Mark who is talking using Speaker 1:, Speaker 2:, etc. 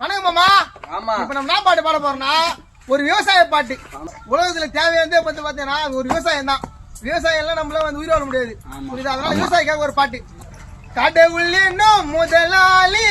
Speaker 1: வணக்கம் மாமா.
Speaker 2: ஆமா.
Speaker 1: இப்ப நம்ம என்ன பாட்டு பாட போறோம்னா ஒரு விவசாய பாட்டு. உலகத்துல தேவையானதே பத்தி பாத்தீங்கன்னா ஒரு விவசாயம் தான். விவசாயம் எல்லாம் நம்மளால வந்து உயிர் வாழ முடியாது அதனால விவசாயிக்காக ஒரு பாட்டு. கடவுள் இன்னும் முதலாளி